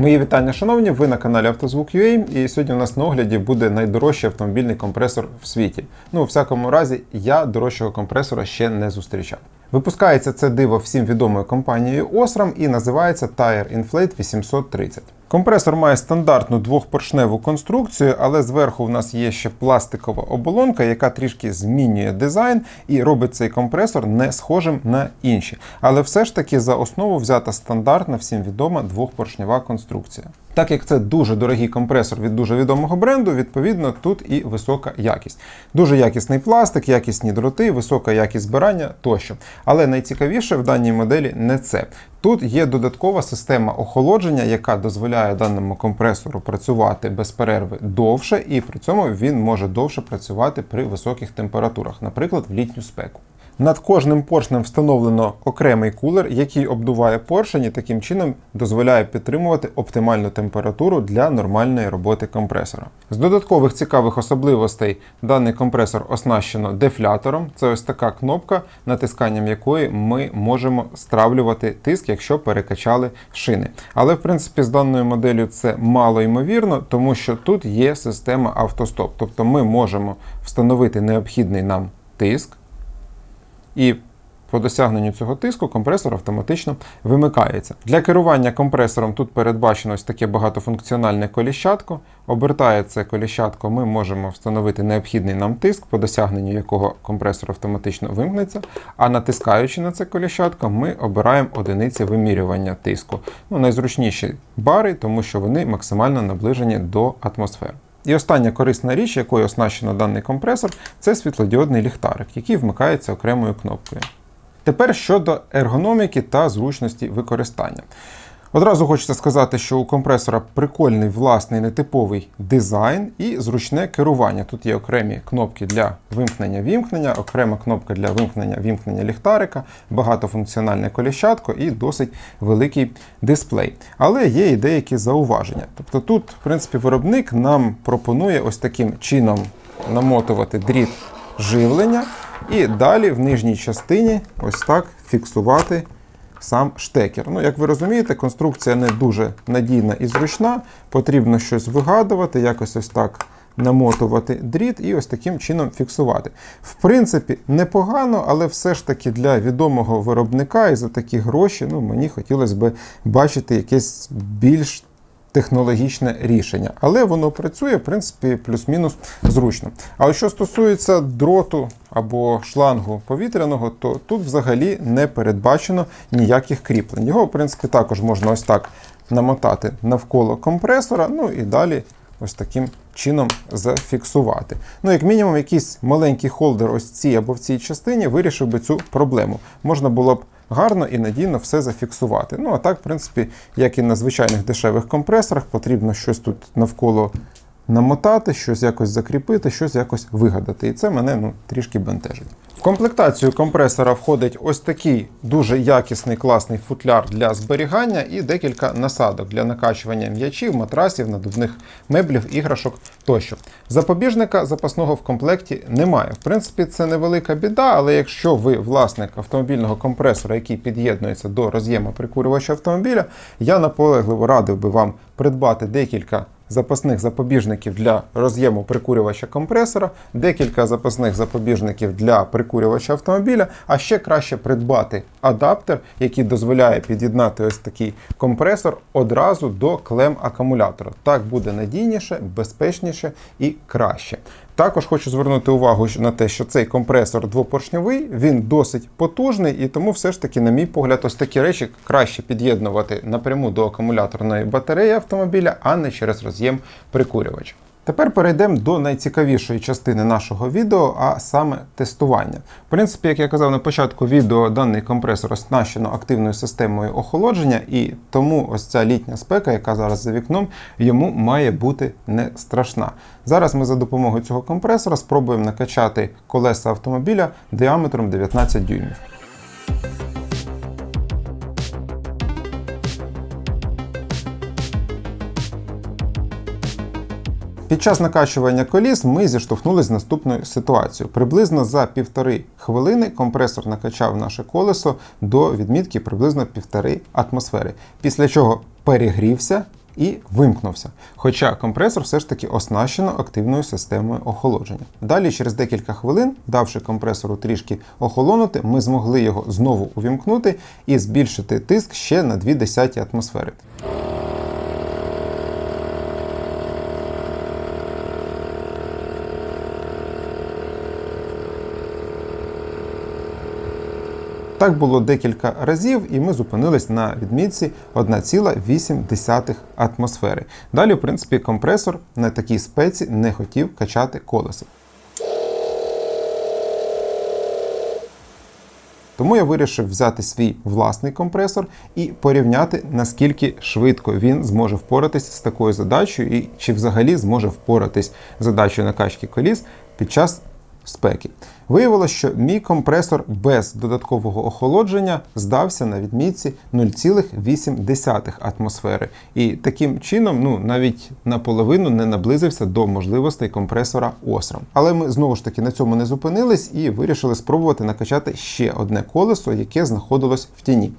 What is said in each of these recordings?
Мої вітання, шановні, ви на каналі Автозвук.ua і сьогодні у нас на огляді буде найдорожчий автомобільний компресор в світі. Ну, у всякому разі, я дорожчого компресора ще не зустрічав. Випускається це диво всім відомою компанією Osram і називається Tire Inflate 830. Компресор має стандартну двохпоршневу конструкцію, але зверху в нас є ще пластикова оболонка, яка трішки змінює дизайн і робить цей компресор не схожим на інші. Але все ж таки за основу взята стандартна, всім відома двохпоршнева конструкція. Так як це дуже дорогий компресор від дуже відомого бренду, відповідно тут і висока якість. Дуже якісний пластик, якісні дроти, висока якість збирання тощо. Але найцікавіше в даній моделі не це. Тут є додаткова система охолодження, яка дозволяє даному компресору працювати без перерви довше, і при цьому він може довше працювати при високих температурах, наприклад, в літню спеку. Над кожним поршнем встановлено окремий кулер, який обдуває поршень і таким чином дозволяє підтримувати оптимальну температуру для нормальної роботи компресора. З додаткових цікавих особливостей даний компресор оснащено дефлятором. Це ось така кнопка, натисканням якої ми можемо стравлювати тиск, якщо перекачали шини. Але в принципі з даною моделлю це мало ймовірно, тому що тут є система автостоп, тобто ми можемо встановити необхідний нам тиск. І по досягненню цього тиску компресор автоматично вимикається. Для керування компресором тут передбачено ось таке багатофункціональне коліщатко. Обертає це коліщатко, ми можемо встановити необхідний нам тиск, по досягненню якого компресор автоматично вимкнеться. А натискаючи на це коліщатко, ми обираємо одиниці вимірювання тиску. Ну, Найзручніші бари, тому що вони максимально наближені до атмосфери. І остання корисна річ, якою оснащено даний компресор, це світлодіодний ліхтарик, який вмикається окремою кнопкою. Тепер щодо ергономіки та зручності використання. Одразу хочеться сказати, що у компресора прикольний власний нетиповий дизайн і зручне керування. Тут є окремі кнопки для вимкнення-вімкнення, окрема кнопка для вимкнення-вімкнення ліхтарика, багатофункціональне коліщатко і досить великий дисплей. Але є і деякі зауваження. Тобто тут, в принципі, виробник нам пропонує ось таким чином намотувати дріт живлення, і далі в нижній частині ось так фіксувати сам штекер. Ну, як ви розумієте, конструкція не дуже надійна і зручна. Потрібно щось вигадувати, якось ось так намотувати дріт і ось таким чином фіксувати. В принципі, непогано, але все ж таки для відомого виробника і за такі гроші ну, мені хотілося б бачити якесь більш технологічне рішення. Але воно працює, в принципі, плюс-мінус зручно. Але що стосується дроту або шлангу повітряного, то тут взагалі не передбачено ніяких кріплень. Його, в принципі, також можна ось так намотати навколо компресора, ну і далі ось таким чином зафіксувати. Ну, як мінімум, якийсь маленький холдер ось цій або в цій частині вирішив би цю проблему. Можна було б гарно і надійно все зафіксувати. Ну, а так, в принципі, як і на звичайних дешевих компресорах, потрібно щось тут навколо намотати, щось якось закріпити, щось якось вигадати. І це мене ну, трішки бентежить. В комплектацію компресора входить ось такий дуже якісний класний футляр для зберігання і декілька насадок для накачування м'ячів, матрасів, надувних меблів, іграшок тощо. Запобіжника запасного в комплекті немає. В принципі, це невелика біда, але якщо ви власник автомобільного компресора, який під'єднується до роз'єму прикурювача автомобіля, я наполегливо радив би вам придбати декілька запасних запобіжників для роз'єму прикурювача компресора, декілька запасних запобіжників для прикурювача автомобіля, а ще краще придбати адаптер, який дозволяє під'єднати ось такий компресор одразу до клем акумулятора. Так буде надійніше, безпечніше і краще. Також хочу звернути увагу на те, що цей компресор двопоршньовий, він досить потужний, і тому все ж таки, на мій погляд, ось такі речі краще під'єднувати напряму до акумуляторної батареї автомобіля, а не через роз'єм прикурювача. Тепер перейдемо до найцікавішої частини нашого відео, а саме тестування. В принципі, як я казав на початку відео, даний компресор оснащено активною системою охолодження, і тому ось ця літня спека, яка зараз за вікном, йому має бути не страшна. Зараз ми за допомогою цього компресора спробуємо накачати колеса автомобіля діаметром 19 дюймів. Під час накачування коліс ми зіштовхнулися з наступною ситуацією. Приблизно за півтори хвилини компресор накачав наше колесо до відмітки приблизно півтори атмосфери, після чого перегрівся і вимкнувся. Хоча компресор все ж таки оснащено активною системою охолодження. Далі, через декілька хвилин, давши компресору трішки охолонути, ми змогли його знову увімкнути і збільшити тиск ще на 0,2 атмосфери. Так було декілька разів, і ми зупинились на відмітці 1,8 атмосфери. Далі, в принципі, компресор на такій спеці не хотів качати колесо. Тому я вирішив взяти свій власний компресор і порівняти, наскільки швидко він зможе впоратись з такою задачею, і чи взагалі зможе впоратись з задачею накачки коліс під час спеки. Виявилося, що мій компресор без додаткового охолодження здався на відмітці 0,8 атмосфери. І таким чином, ну навіть наполовину не наблизився до можливостей компресора Osram. Але ми знову ж таки на цьому не зупинились і вирішили спробувати накачати ще одне колесо, яке знаходилось в тіні.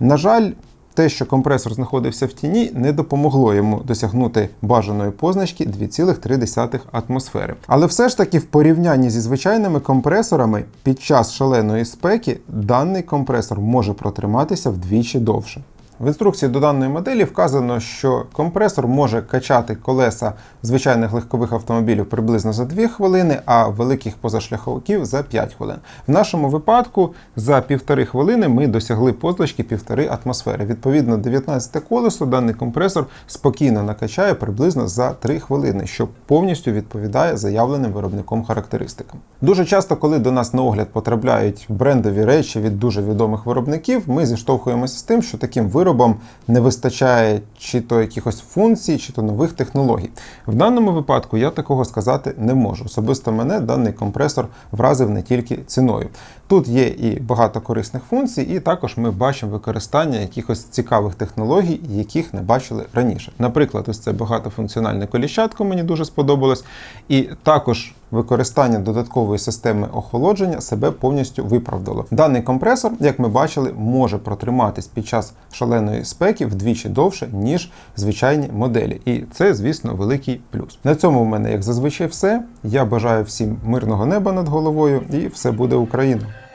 На жаль, те, що компресор знаходився в тіні, не допомогло йому досягнути бажаної позначки 2,3 атмосфери. Але все ж таки, в порівнянні зі звичайними компресорами, під час шаленої спеки даний компресор може протриматися вдвічі довше. В інструкції до даної моделі вказано, що компресор може качати колеса звичайних легкових автомобілів приблизно за 2 хвилини, а великих позашляховиків за 5 хвилин. В нашому випадку за півтори хвилини ми досягли позначки півтори атмосфери. Відповідно, 19 колесо даний компресор спокійно накачає приблизно за 3 хвилини, що повністю відповідає заявленим виробником характеристикам. Дуже часто, коли до нас на огляд потрапляють брендові речі від дуже відомих виробників, ми зіштовхуємося з тим, що таким виробом не вистачає чи то якихось функцій, чи то нових технологій. В даному випадку я такого сказати не можу. Особисто мене даний компресор вразив не тільки ціною. Тут є і багато корисних функцій, і також ми бачимо використання якихось цікавих технологій, яких не бачили раніше. Наприклад, ось це багатофункціональне коліщатко мені дуже сподобалось. І також використання додаткової системи охолодження себе повністю виправдало. Даний компресор, як ми бачили, може протриматись під час шаленої спеки вдвічі довше, ніж звичайні моделі. І це, звісно, великий плюс. На цьому в мене, як зазвичай, все. Я бажаю всім мирного неба над головою, і все буде Україна!